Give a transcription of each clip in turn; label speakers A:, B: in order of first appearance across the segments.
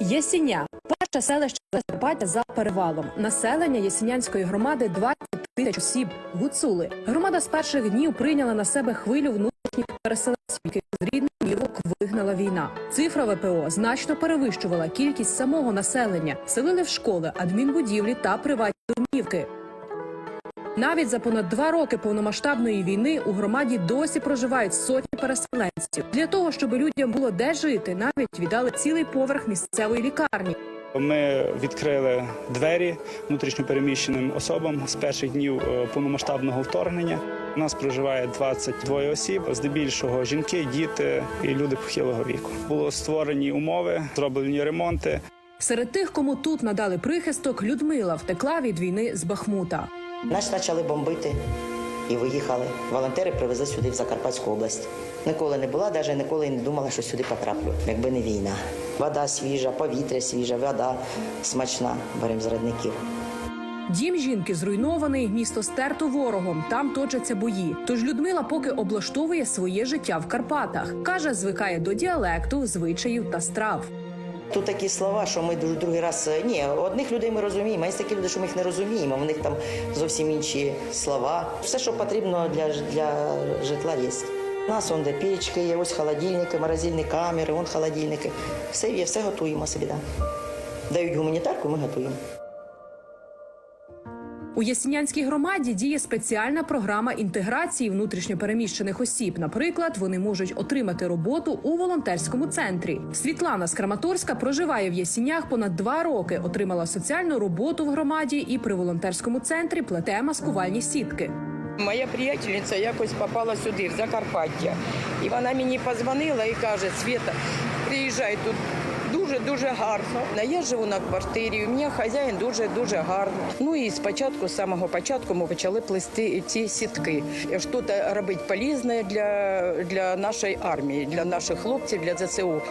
A: Єсіня перше селище Закарпаття за перевалом. Населення Єсінянської громади 20 тисяч осіб. Гуцули. Громада з перших днів прийняла на себе хвилю внутрішніх переселенців, яких з рідних мірок вигнала війна. Цифра ВПО значно перевищувала кількість самого населення. Селили в школи, адмінбудівлі та приватні домівки. Навіть за понад два роки повномасштабної війни у громаді досі проживають сотні переселенців. Для того, щоб людям було де жити, навіть віддали цілий поверх місцевої лікарні.
B: Ми відкрили двері внутрішньопереміщеним особам з перших днів е, повномасштабного вторгнення. У нас проживає 22 осіб, здебільшого жінки, діти і люди похилого віку. Було створені умови, зроблені ремонти.
A: Серед тих, кому тут надали прихисток, Людмила втекла від війни з Бахмута.
C: Нас почали бомбити і виїхали. Волонтери привезли сюди в Закарпатську область. Ніколи не була, навіть ніколи не думала, що сюди потраплю, якби не війна. Вода свіжа, повітря свіже, вода смачна. Беремо з родників.
A: Дім жінки зруйнований, місто стерто ворогом. Там точаться бої. Тож Людмила поки облаштовує своє життя в Карпатах. каже, звикає до діалекту, звичаїв та страв.
C: Тут такі слова, що ми дуже другий раз е, ні, одних людей ми розуміємо, а є такі люди, що ми їх не розуміємо. В них там зовсім інші слова. Все, що потрібно для, для житла, є. У нас он де пічки, є ось холодильники, морозильні камери, вон холодильники. Все є, все готуємо собі. Да. Дають гуманітарку, ми готуємо.
A: У Ясінянській громаді діє спеціальна програма інтеграції внутрішньопереміщених осіб. Наприклад, вони можуть отримати роботу у волонтерському центрі. Світлана з Краматорська проживає в Ясінях понад два роки. Отримала соціальну роботу в громаді і при волонтерському центрі плете маскувальні сітки.
D: Моя приятельниця якось попала сюди, в Закарпаття. І вона мені позвонила і каже: Света, приїжджай тут. Дуже дуже гарно. Я живу на квартирі. У мене хазяїн дуже дуже гарний. Ну і спочатку, з самого початку, ми почали плести ці сітки. Щось робити полезне для, для нашої армії, для наших хлопців, для ЗСУ.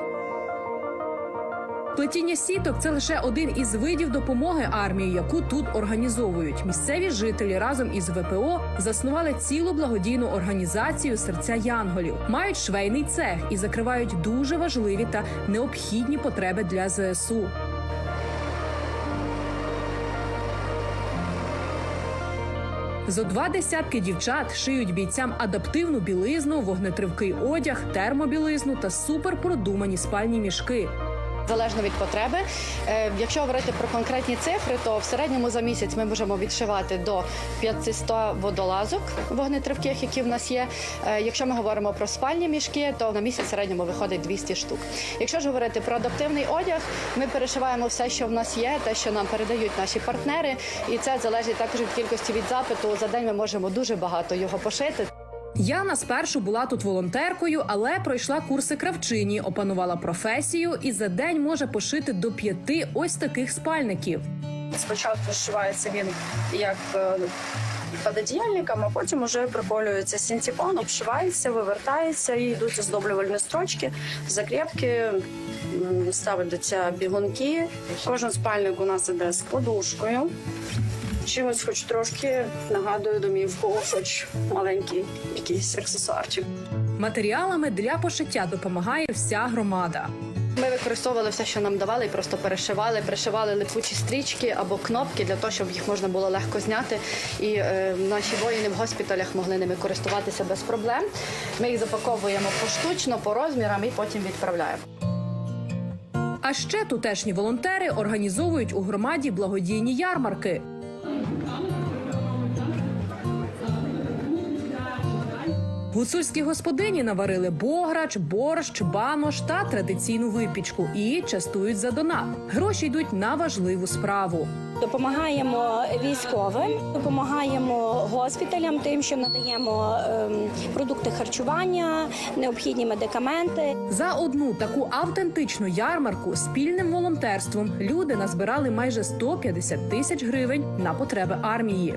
A: Плетіння сіток це лише один із видів допомоги армії, яку тут організовують. Місцеві жителі разом із ВПО заснували цілу благодійну організацію серця Янголів, мають швейний цех і закривають дуже важливі та необхідні потреби для ЗСУ. Зо два десятки дівчат шиють бійцям адаптивну білизну, вогнетривкий одяг, термобілизну та суперпродумані спальні мішки.
E: Залежно від потреби. Е, Якщо говорити про конкретні цифри, то в середньому за місяць ми можемо відшивати до 500 водолазок вогнетривких, які в нас є. Е, Якщо ми говоримо про спальні мішки, то на місяць в середньому виходить 200 штук. Якщо ж говорити про адаптивний одяг, ми перешиваємо все, що в нас є, те, що нам передають наші партнери, і це залежить також від кількості від запиту. За день ми можемо дуже багато його пошити.
A: Яна спершу була тут волонтеркою, але пройшла курси кравчині, опанувала професію і за день може пошити до п'яти ось таких спальників.
F: Спочатку зшивається він як е, пододіяльником, а потім вже приколюється синтепон, обшивається, вивертається і йдуть оздоблювальні строчки, закрепки, м, ставляться бігунки. Кожен спальник у нас іде з подушкою. Чимось хоч трошки нагадує домівку, хоч маленький якийсь аксесуарчик.
A: Матеріалами для пошиття допомагає вся громада.
E: Ми використовували все, що нам давали, і просто перешивали, пришивали липучі стрічки або кнопки для того, щоб їх можна було легко зняти. І е, наші воїни в госпіталях могли ними користуватися без проблем. Ми їх запаковуємо поштучно, по розмірам і потім відправляємо.
A: А ще тутешні волонтери організовують у громаді благодійні ярмарки. Гуцульські господині наварили бограч, борщ, банош та традиційну випічку і частують за донат. Гроші йдуть на важливу справу.
G: Допомагаємо військовим, допомагаємо госпіталям, тим, що надаємо ем, продукти харчування, необхідні медикаменти.
A: За одну таку автентичну ярмарку спільним волонтерством люди назбирали майже 150 тисяч гривень на потреби армії.